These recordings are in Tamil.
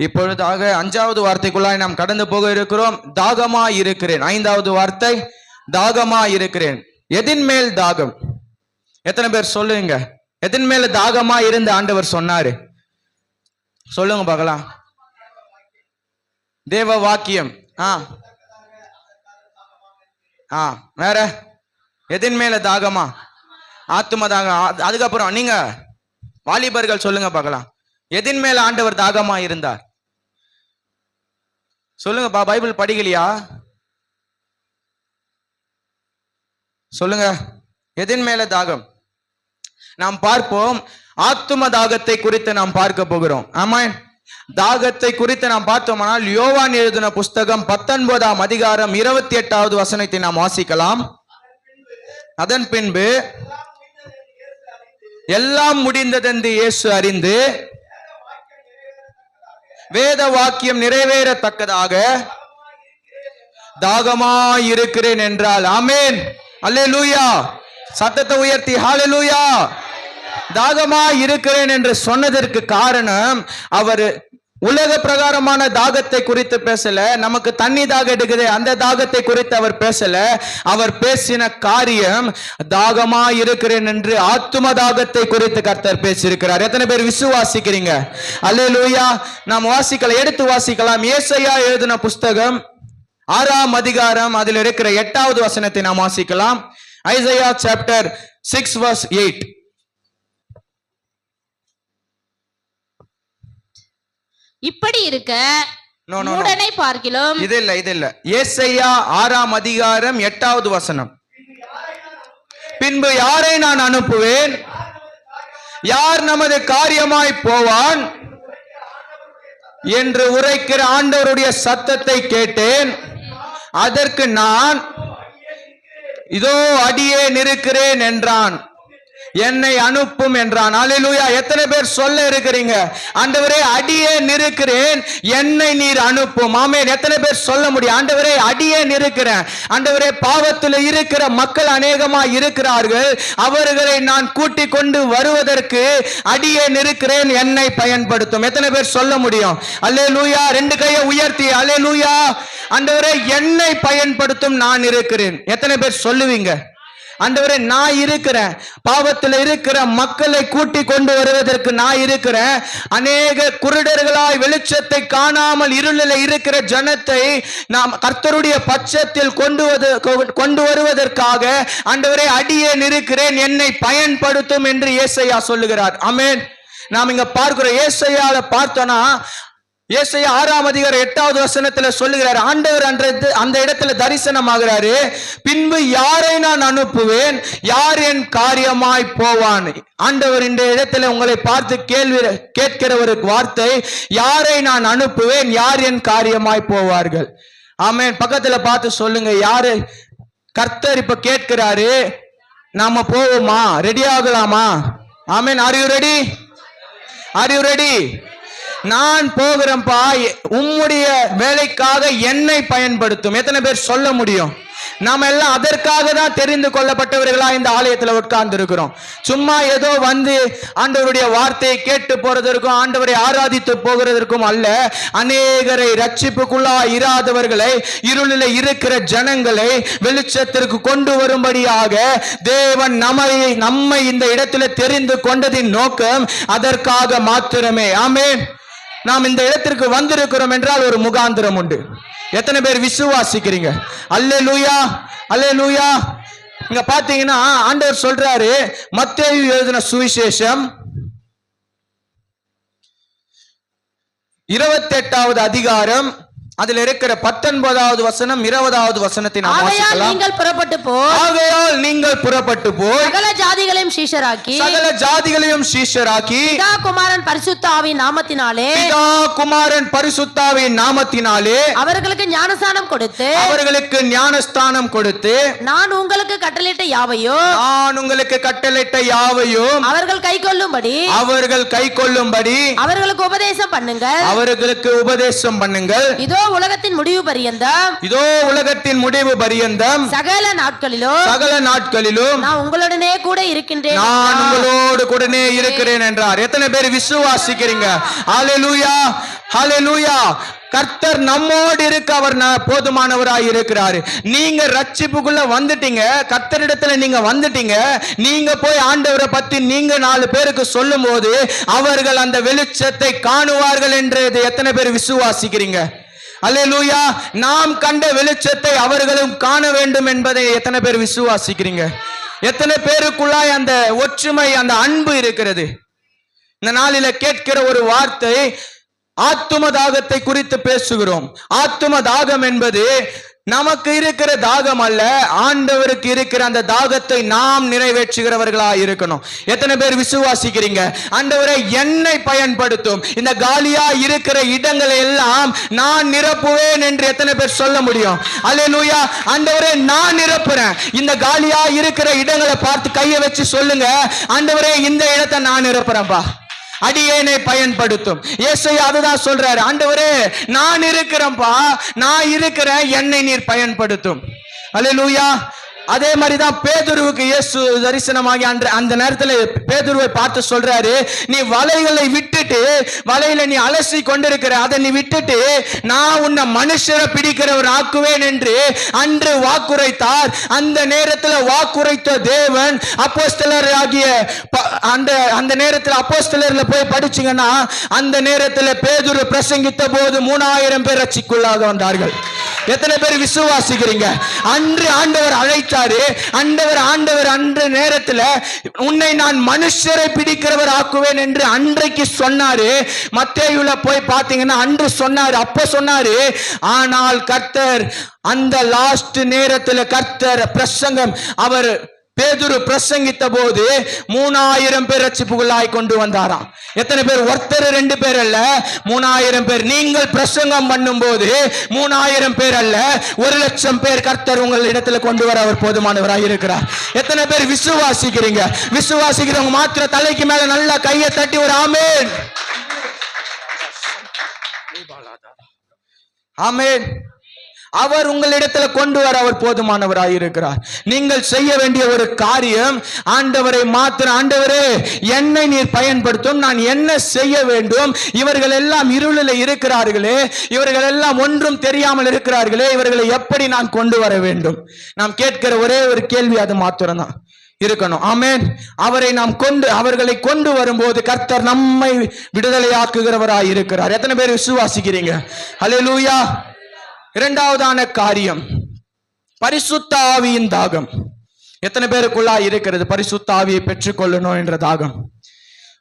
இப்பொழுதாக அஞ்சாவது வார்த்தைக்குள்ளாய் நாம் கடந்து போக இருக்கிறோம். தாகமா இருக்கிறேன். ஐந்தாவது வார்த்தை தாகமா இருக்கிறேன். எதின் மேல் தாகம்? எத்தனை பேர் சொல்லுங்க. எதின் மேல தாகமா இருந்து ஆண்டவர் சொன்னாரு. சொல்லுங்க பார்க்கலாம். தேவ வாக்கியம். ஆ. ஆ. வேற? எதின் மேல தாகமா? ஆத்தும தாகம். அதுக்கப்புறம் நீங்க வாலிபர்கள் சொல்லுங்க பார்க்கலாம். எதின் மேல ஆண்டவர் தாகமா இருந்தார்? சொல்லுங்கப்பா பைபிள் படிக்கலையா? சொல்லுங்க எதின் மேல தாகம்? நாம் பார்ப்போம் ஆத்தும தாகத்தை குறித்து நாம் பார்க்க போகிறோம். ஆமா தாகத்தை குறித்து நாம் பார்த்தோமானால் யோவான் எழுதின புஸ்தகம் பத்தொன்பதாம் அதிகாரம் இருபத்தி எட்டாவது வசனத்தை நாம் வாசிக்கலாம். அதன் பின்பு எல்லாம் முடிந்ததென்று இயேசு அறிந்து வேத வாக்கியம் நிறைவேறத்தக்கதாக தாகமாய் இருக்கிறேன் என்றால் அல்ல லூயா சத்தத்தை உயர்த்தி ஹalleluya. தாகமாய் இருக்கிறேன் என்று சொன்னதற்கு காரணம் அவர் உலக பிரகாரமான தாகத்தை குறித்து பேசல. நமக்கு தண்ணி தாகம் எடுக்குது அந்த தாகத்தை குறித்து அவர் பேசல. அவர் பேசின காரியம் தாகமா இருக்கிறேன் என்று ஆத்தும தாகத்தை குறித்து கர்த்தர் பேசியிருக்கிறார். எத்தனை பேர் விசுவாசிக்கிறீங்க? அல்லேலூயா. நாம் வாசிக்கலாம் எடுத்து வாசிக்கலாம். ஏசையா எழுதின புஸ்தகம் ஆறாம் அதிகாரம் அதில் இருக்கிற எட்டாவது வசனத்தை நாம் வாசிக்கலாம். Isaiah chapter six verse eight இப்படி இருக்க. மூடனை பார்க்கிலும் இது இல்ல இது இல்ல. ஏசையா ஆறாம் அதிகாரம் எட்டாவது வசனம். பின்பு யாரை நான் அனுப்புவேன்? யார் நமது காரியமாய் போவான்? என்று உரைக்கிற ஆண்டவருடைய சத்தத்தை கேட்டேன். அதற்கு நான் இதோ அடியே நிற்கிறேன் என்றான். என்னை அனுப்பும் என்றான். அல்லேலூயா எத்தனை பேர் சொல்ல இருக்கிறீங்க? ஆண்டவரே அடியே நிற்கிறேன். என்னை நீர் அனுப்பும். ஆமேன். எத்தனை பேர் சொல்ல முடியும்? ஆண்டவரே அடியே நிற்கிறேன். ஆண்டவரே பாவத்தில் இருக்கிற மக்கள் அநேகமா இருக்கிறார்கள். அவர்களை நான் கூட்டி கொண்டு வருவதற்கு அடியே நிற்கிறேன். என்னை பயன்படுத்தும். எத்தனை பேர் சொல்ல முடியும்? அல்லேலூயா ரெண்டு கையை உயர்த்தி. அல்லேலூயா ஆண்டவரே என்னை பயன்படுத்தும் நான் இருக்கிறேன். எத்தனை பேர் சொல்லுவீங்க? ஆண்டவரே நான் இருக்கிறேன். பாவத்தில் இருக்கிற மக்களை கூட்டி கொண்டு வருவதற்கு நான் இருக்கிறேன். அநேக குருடர்களாய் வெளிச்சத்தை காணாமல் இருளில் இருக்கிற ஜனத்தை நாம் கர்த்தருடைய பட்சத்தில் கொண்டு கொண்டு வருவதற்காக ஆண்டவரே அடியேன் இருக்கிறேன். என்னை பயன்படுத்தும் என்று ஏசையா சொல்லுகிறார். அமேன் நாம் இங்க பார்க்கிறோம். ஏசையால பார்த்தோம்னா ஏசையா ஆறாம் அதிகார எட்டாவது வசனத்துல சொல்லுகிறார் ஆண்டவர் அன்றது அந்த இடத்துல தரிசனமாகிறாரு. பின்பு யாரை நான் அனுப்புவேன்? யார் என் காரியமாய் போவான்? ஆண்டவர் இந்த இடத்துல உங்களை பார்த்து கேள்வி கேட்கிற ஒரு வார்த்தை யாரை நான் அனுப்புவேன்? யார் என் காரியமாய் போவார்கள்? ஆமேன். பக்கத்துல பார்த்து சொல்லுங்க யாரு? கர்த்தர் இப்ப கேட்கிறாரு நாம போவோமா? ரெடி ஆகலாமா? ஆமேன். Are you ready are you ready நான் போகிறேன்ப்பா உம்முடைய வேலைக்காக என்னை பயன்படுத்தும். எத்தனை பேர் சொல்ல முடியும்? நாம எல்லாம் அதற்காக தான் தெரிந்து கொள்ளப்பட்டவர்களா இந்த ஆலயத்துல உட்கார்ந்து இருக்கிறோம் சும்மா ஏதோ வந்து ஆண்டவருடைய வார்த்தையை கேட்டு போறதற்கும் ஆண்டவரை ஆராதித்து போகிறதற்கும் அல்ல. அநேகரை ரட்சிப்புக்குள்ளா இராதவர்களை இருளில் இருக்கிற ஜனங்களை வெளிச்சத்திற்கு கொண்டு வரும்படியாக தேவன் நம்மை நம்மை இந்த இடத்துல தெரிந்து கொண்டதின் நோக்கம் அதற்காக மாத்திரமே. ஆமேன். நாம் இந்த இடத்திற்கு வந்திருக்கிறோம் என்றால் ஒரு முகாந்திரம் உண்டு. எத்தனை பேர் விசுவாசிக்கிறீங்க? அல்லே லூயா அல்லே லூயா இங்க பாத்தீங்கன்னா ஆண்டவர் சொல்றாரு மத்தேயு எழுதின சுவிசேஷம் இருபத்தி எட்டாவது அதிகாரம் அதுல இருக்கிற பத்தொன்பதாவது வசனம் இருபதாவது வசனத்தை நாம் ஆகையால் வாசிக்கலாம். நீங்கள் புறப்பட்டு போய் ஆகையால் நீங்கள் புறப்பட்டு போய் சகல ஜாதிகளையும் சீஷராக்கி. சகல ஜாதிகளையும் சீஷராக்கி. பிதா குமாரன் பரிசுத்த ஆவியின் நாமத்தினாலே. பிதா குமாரன் பரிசுத்தாவின் நாமத்தினாலே. அவர்களுக்கு ஞானஸ்தானம் கொடுத்து. அவர்களுக்கு ஞானஸ்தானம் கொடுத்து. நான் உங்களுக்கு கட்டளையிட்ட யாவையோ? நான் உங்களுக்கு கட்டளையிட்ட யாவையும் அவர்கள் கை கொள்ளும்படி. அவர்கள் கை கொள்ளும்படி. அவர்களுக்கு உபதேசம் பண்ணுங்கள். அவர்களுக்கு உபதேசம் பண்ணுங்கள். இதோ உலகத்தின் முடிவு பரியந்தம். இதோ உலகத்தின் முடிவு பரியந்தம். சகல நாட்களிலும் சகல நாட்களிலும் நான் உங்களுடனே கூட இருக்கின்றேன் நான். உங்களோடு கூடனே இருக்கிறேன் என்றார். எத்தனை பேர் விசுவாசிக்கிறீங்க? ஹalleluya ஹalleluya கர்த்தர் நம்மோடு இருக்க அவர் போதுமானவராய் இருக்கிறாரு. நீங்க ரட்சிப்புக்குள்ள வந்துட்டீங்க. கர்த்தரிடத்துல நீங்க வந்துட்டீங்க. நீங்க போய் ஆண்டவரை பத்தி நீங்க நாலு பேருக்கு சொல்லும் போது அவர்கள் அந்த வெளிச்சத்தை காணுவார்கள் என்று எத்தனை பேர் விசுவாசிக்கிறீங்க? அல்லேலூயா நாம் கண்ட வெளிச்சத்தை அவர்களும் காண வேண்டும் என்பதை எத்தனை பேர் விசுவாசிக்கிறீங்க? எத்தனை பேருக்குள்ளாய் அந்த ஒற்றுமை அந்த அன்பு இருக்கிறது? இந்த நாளில கேட்கிற ஒரு வார்த்தை ஆத்தும தாகத்தை குறித்து பேசுகிறோம். ஆத்தும தாகம் என்பது நமக்கு இருக்கிற தாகம் அல்ல. ஆண்டவருக்கு இருக்கிற அந்த தாகத்தை நாம் நிறைவேற்றுகிறவர்களா இருக்கணும். எத்தனை பேர் விசுவாசிக்கிறீங்க? ஆண்டவரை என்னை பயன்படுத்தும். இந்த காலியா இருக்கிற இடங்களை எல்லாம் நான் நிரப்புவேன் என்று எத்தனை பேர் சொல்ல முடியும்? அல்லேலூயா ஆண்டவரே நான் நிரப்புறேன். இந்த காலியா இருக்கிற இடங்களை பார்த்து கையை வச்சு சொல்லுங்க. ஆண்டவரே இந்த இடத்தை நான் நிரப்புறேன்ப்பா அடியேனை பயன்படுத்தும். ஏசையா அதுதான் சொல்றாரு. ஆண்டவரே நான் இருக்கிறேன்ப்பா நான் இருக்கிறேன். என்னை நீர் பயன்படுத்தும். அல்லேலூயா அதே மாதிரிதான் பேதுருவுக்கு இயேசு தரிசனமாகி அன்று அந்த நேரத்துல பேதுருவை பார்த்து சொல்றாரு நீ வலைகளை விட்டுட்டு வலையில நீ அலசி கொண்டிருக்கிற அதை நீ விட்டுட்டு நான் உன்னை மனுஷரை பிடிக்கிறவர் ஆக்குவேன் என்று அன்று வாக்குரைத்தார். அந்த நேரத்துல வாக்குரைத்த தேவன் அப்போஸ்தலர் ஆகிய ப- அந்த அந்த நேரத்துல அப்போஸ்தலர்ல போய் படிச்சீங்கன்னா அந்த நேரத்துல பேதுரு பிரசங்கித்த போது மூணாயிரம் பேர் ரட்சிக்குள்ளாக வந்தார்கள். எத்தனை பேர் விசுவாசிக்கிறீங்க? அன்று ஆண்டவர் அழைத்தாரு. ஆண்டவர் ஆண்டவர் அன்று நேரத்தில் உன்னை நான் மனுஷரை பிடிக்கிறவர் ஆக்குவேன் என்று அன்றைக்கு சொன்னாரு. மத்தேயுல போய் பார்த்தீங்கன்னா அன்று சொன்னாரு அப்ப சொன்னாரு. ஆனால் கர்த்தர் அந்த லாஸ்ட் நேரத்தில் கர்த்தர் பிரசங்கம் அவர் பேதுரு பிரசங்கித்த போது மூணாயிரம் பேர் ரட்சிப்புக்குள்ளாய் கொண்டு வந்தாராம் எத்தனை பேர்? ஒருத்தர் ரெண்டு பேர் அல்ல. மூணாயிரம் பேர். நீங்கள் பிரசங்கம் பண்ணும்போது மூணாயிரம் பேர் அல்ல. ஒரு லட்சம் பேர் கர்த்தர் உங்கள் இடத்துல கொண்டு வர அவர் போதுமானவராய் இருக்கிறார். எத்தனை பேர் விசுவாசிக்கிறீங்க? விசுவாசிக்கிறவங்க மாத்திர தலைக்கு மேல நல்லா கையை தட்டி ஒரு ஆமேன். ஆமேன். அவர் உங்களிடத்துல கொண்டு வர அவர் போதுமானவராய் இருக்கிறார் நீங்கள் செய்ய வேண்டிய ஒரு காரியம் ஆண்டவரை மாத்திர ஆண்டவரே என்னை நீர் பயன்படுத்தும் நான் என்ன செய்ய வேண்டும்? இவர்கள் எல்லாம் இருளில் இருக்கிறார்களே இவர்கள் எல்லாம் ஒன்றும் தெரியாமல் இருக்கிறார்களே இவர்களை எப்படி நான் கொண்டு வர வேண்டும்? நாம் கேட்கிற ஒரே ஒரு கேள்வி அது மாத்திரம்தான். இருக்கணும். ஆமேன். அவரை நாம் கொண்டு அவர்களை கொண்டு வரும்போது கர்த்தர் நம்மை விடுதலையாக்குகிறவராய் இருக்கிறார் எத்தனை பேர் விசுவாசிக்கிறீங்க? ஹalleluya இரண்டாவதான காரியம் பரிசுத்த ஆவியின் தாகம். எத்தனை பேருக்குள்ளா இருக்கிறது? பரிசுத்த ஆவியை பெற்றுக்கொள்ளணும் என்ற தாகம்.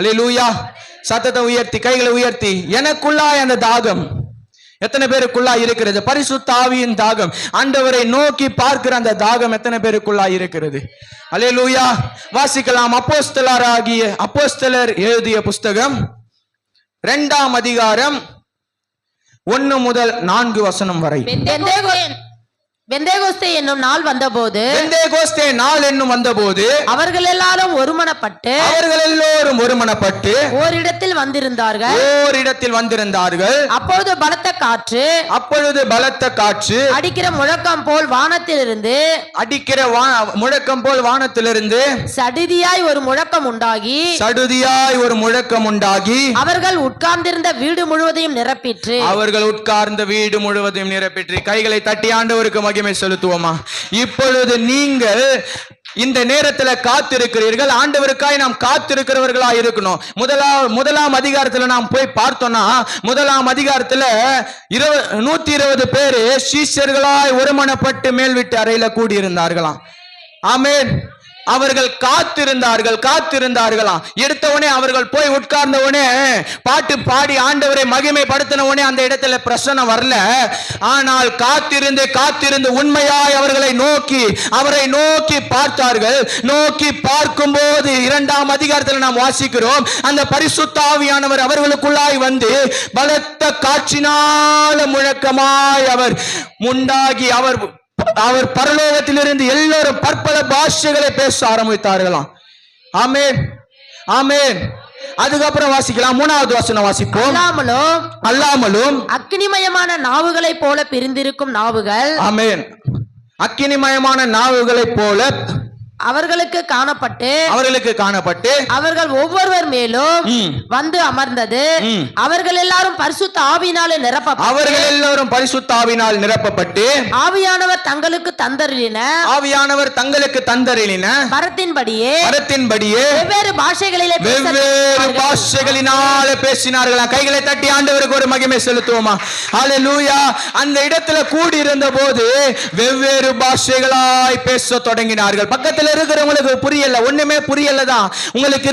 ஹalleluya. சத்தத்தை உயர்த்தி கைகளை உயர்த்தி எனக்குள்ளாய் அந்த தாகம். எத்தனை பேருக்குள்ளா இருக்கிறது? பரிசுத்த ஆவியின் தாகம். ஆண்டவரை நோக்கி பார்க்கிற அந்த தாகம் எத்தனை பேருக்குள்ளா இருக்கிறது? அலே லூயா வாசிக்கலாம். அப்போஸ்தலராகிய அப்போஸ்தலர் எழுதிய புஸ்தகம் இரண்டாம் அதிகாரம் ஒன்னு முதல் நான்கு வசனம் வரை. பெந்தேகோஸ்தே என்னும் நாள் வந்தபோது பெந்தேகோஸ்தே நாள் என்னும் வந்தபோது அவர்கள் எல்லாரும் ஒருமனப்பட்டு அவர்கள் எல்லோரும் ஒருமனப்பட்டு ஓரிடத்தில் வந்திருந்தார்கள். ஓரிடத்தில் வந்திருந்தார்கள். அப்பொழுது பலத்த காற்று அப்பொழுது பலத்த காற்று அடிக்கிற முழக்கம் போல் வானத்திலிருந்து அடிக்கிற முழக்கம் போல் வானத்திலிருந்து சடிதியாய் ஒரு முழக்கம் உண்டாகி சடுதியாய் ஒரு முழக்கம் உண்டாகி அவர்கள் உட்கார்ந்திருந்த வீடு முழுவதையும் நிரப்பிற்று. அவர்கள் உட்கார்ந்த வீடு முழுவதையும் நிரப்பிற்று. கைகளை தட்டி ஆண்டவருக்கு மகிமை செலுத்துவோமா? இப்பொழுது நீங்கள் இந்த நேரத்துல காத்திருக்கிறீர்கள். ஆண்டவருக்காய் நாம் காத்திருக்கிறவர்களா இருக்கணும். முதலா முதலாம் அதிகாரத்துல நாம் போய் பார்த்தோம்னா முதலாம் அதிகாரத்துல இருபது நூத்தி இருபது பேரு சீஷர்களாய் ஒருமனப்பட்டு மேல்விட்டு அறையில கூடியிருந்தார்களாம். ஆமேன். அவர்கள் காத்திருந்தார்கள் காத்திருந்தார்களாம். எடுத்த உடனே அவர்கள் போய் உட்கார்ந்த உடனே பாட்டு பாடி ஆண்டவரை மகிமைப்படுத்தின உடனே அந்த இடத்துல பிரச்சனை வரல. ஆனால் காத்திருந்து காத்திருந்து உண்மையாய் அவர்களை நோக்கி அவரை நோக்கி பார்த்தார்கள். நோக்கி பார்க்கும்போது இரண்டாம் அதிகாரத்தில் நாம் வாசிக்கிறோம் அந்த பரிசுத்தாவியானவர் அவர்களுக்குள்ளாய் வந்து பலத்த காட்சினால முழக்கமாய் அவர் முண்டாகி அவர் அவர் பரலோகத்திலிருந்து எல்லோரும் பற்பல பாஷைகளை பேச ஆரம்பித்தார்களாம். ஆமென். ஆமென். அதுக்கப்புறம் வாசிக்கலாம். மூணாவது வசனம் வாசிப்போம். அல்லாமலும் அல்லாமலும் அக்னிமயமான நாவுகளைப் போல பிரிந்திருக்கும் நாவுகள். ஆமென். அக்கினிமயமான நாவுகளைப் போல அவர்களுக்கு காணப்பட்டு அவர்களுக்கு காணப்பட்டு அவர்கள் ஒவ்வொருவர் மேலும். வந்து அமர்ந்தது. அவர்கள் எல்லாரும் பரிசுத்த ஆவியினாலே நிரப்பப்பட்டு அவர்கள் எல்லோரும் பரிசுத்தாவினால் நிரப்பப்பட்டு ஆவியானவர் தங்களுக்கு தந்தருளின ஆவியானவர் தங்களுக்கு தந்தரிலின வரத்தின்படியே வரத்தின்படியே வெவ்வேறு பாஷைகளிலே வெவ்வேறு பாஷைகளினால பேசினார்களா? கைகளை தட்டி ஆண்டவருக்கு ஒரு மகிமை செலுத்துவோமா? ஹalleluya அந்த இடத்துல கூடி இருந்த போது வெவ்வேறு பாஷைகளாய் பேச தொடங்கினார்கள். பக்கத்துல இருக்கிறவங்களுக்கு புரியல. ஒண்ணுமே புரியல தான் உங்களுக்கு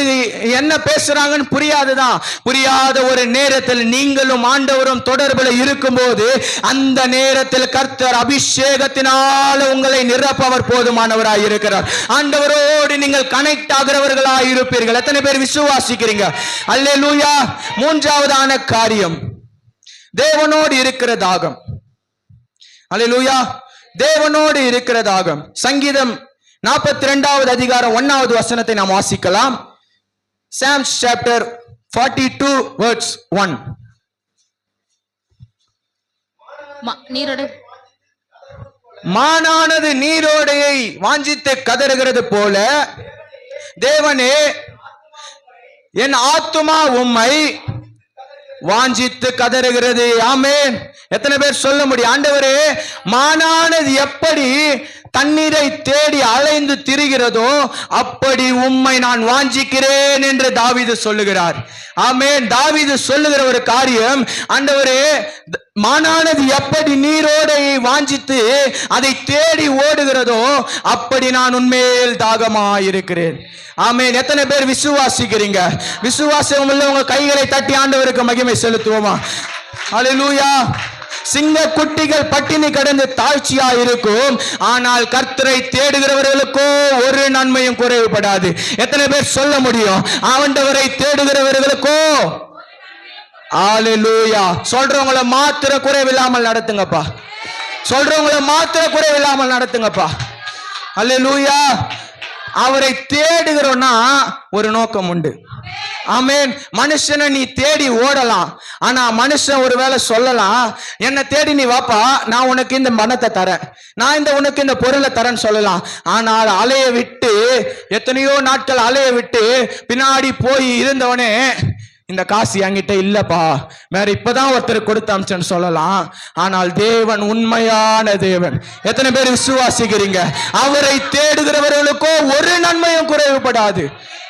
என்ன பேசுறாங்கன்னு புரியாதுதான். புரியாத ஒரு நேரத்தில் நீங்களும் ஆண்டவரும் தொடர்பில் இருக்கும்போது அந்த நேரத்தில் கர்த்தர் அபிஷேகத்தினால உங்களை நிரப்பவர் போதுமானவராய் இருக்கிறார். ஆண்டவரோடு நீங்கள் கனெக்ட் ஆகிறவர்களாய் இருப்பீர்கள். எத்தனை பேர் விசுவாசிக்கிறீங்க? அல்லே லூயா மூன்றாவதான காரியம். தேவனோடு இருக்கிற தாகம். அல்லே லூயா தேவனோடு இருக்கிற தாகம். சங்கீதம் நாற்பத்தி ரெண்டாவது அதிகாரம் ஒன்னாவது வசனத்தை நாம் வாசிக்கலாம். Psalms chapter forty two verse one. நீரோடு. மானானது நீரோடையை வாஞ்சித்து கதறுகிறது போல தேவனே என் ஆத்துமா உம்மை வாஞ்சித்து கதறுகிறது. ஆமென். எத்தனை பேர் சொல்ல முடியும்? ஆண்டவரே மானானது எப்படி தண்ணீரை தேடி அலைந்து திரிகிறதோ அப்படி உம்மை நான் வாஞ்சிக்கிறேன் என்று தாவீது சொல்லுகிறார். ஆமேன். தாவீது சொல்லுகிற ஒரு காரியம் ஆண்டவரே மானானது எப்படி நீரோடையை வாஞ்சித்து அதை தேடி ஓடுகிறதோ அப்படி நான் உண்மையில் தாகமாயிருக்கிறேன். ஆமேன். எத்தனை பேர் விசுவாசிக்கிறீங்க? விசுவாசம் உள்ளவங்க கைகளை தட்டி ஆண்டவருக்கு மகிமை செலுத்துவோமா? அலிலூயா சிங்க குட்டிகள் பட்டினி கடந்து தாழ்ச்சியா இருக்கும் ஆனால் கர்த்தரை தேடுகிறவர்களுக்கோ ஒரு நன்மையும் குறைவுபடாது. எத்தனை பேர் சொல்ல முடியும்? ஆண்டவரை தேடுகிறவர்களுக்கோ? ஆலூயா சொல்றவங்கள மாத்திர குறைவில்லாமல் நடத்துங்கப்பா. சொல்றவங்கள மாத்திர குறைவில்லாமல் நடத்துங்கப்பா. அல்லேலூயா அவரை தேடுகிறோம்னா ஒரு நோக்கம் உண்டு. ஆமேன். மனுஷனை நீ தேடி ஓடலாம். ஆனா மனுஷன் ஒருவேளை சொல்லலாம் என்னை தேடி நீ வாப்பா நான் உனக்கு இந்த மனத்தை தரேன். நான் இந்த உனக்கு இந்த பொருளை தரேன்னு சொல்லலாம். ஆனால் அலைய விட்டு எத்தனையோ நாட்கள் அலைய விட்டு பின்னாடி போய் இருந்தவனே இந்த காசு என்கிட்ட இல்லப்பா. வேற இப்பதான் ஒருத்தர் கொடுத்து அமிச்சேன்னு சொல்லலாம். ஆனால் தேவன் உண்மையான தேவன். எத்தனை பேர் விசுவாசிக்கிறீங்க? அவரை தேடுகிறவர்களுக்கோ ஒரு நன்மையும் குறைவுபடாது.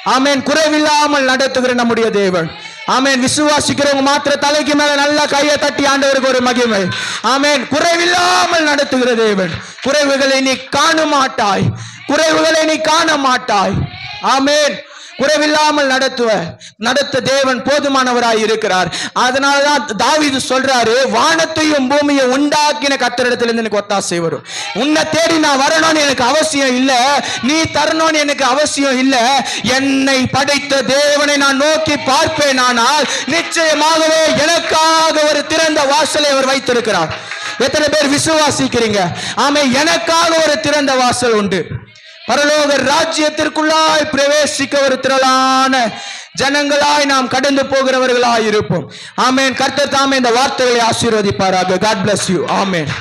ஆமேன். குறைவில்லாமல் நடத்துகிற நம்முடைய தேவன். ஆமேன். விசுவாசிக்கிறவங்க மாத்திர தலைக்கு மேல நல்லா கையை தட்டி ஆண்டவருக்கு ஒரு மகிமை. ஆமேன். குறைவில்லாமல் நடத்துகிற தேவன். குறைவுகளை நீ காண மாட்டாய். குறைவுகளை நீ காண மாட்டாய். ஆமேன். குறைவில்லாமல் நடத்துவ நடத்த தேவன் போதுமானவராய் இருக்கிறார். அதனாலதான் தாவிது சொல்றாரு வானத்தையும் பூமியை உண்டாக்கின கத்தரிடத்திலிருந்து எனக்கு ஒத்தாசை வரும். உன்னை தேடி நான் வரணும்னு எனக்கு அவசியம் இல்ல நீ தரணும்னு எனக்கு அவசியம் இல்ல. என்னை படைத்த தேவனை நான் நோக்கி பார்ப்பேன் ஆனால் நிச்சயமாகவே எனக்காக ஒரு திறந்த வாசலை அவர் வைத்திருக்கிறார். எத்தனை பேர் விசுவாசிக்கிறீங்க? ஆமை எனக்காக ஒரு திறந்த வாசல் உண்டு. பரலோக ராஜ்யத்திற்குள்ளாய் பிரவேசிக்க ஒரு திரளான ஜனங்களாய் நாம் கடந்து போகிறவர்களாய் இருப்போம் ஆமேன். கர்த்தர் தாமே இந்த வார்த்தைகளை ஆசீர்வதிப்பாராக. God bless you amen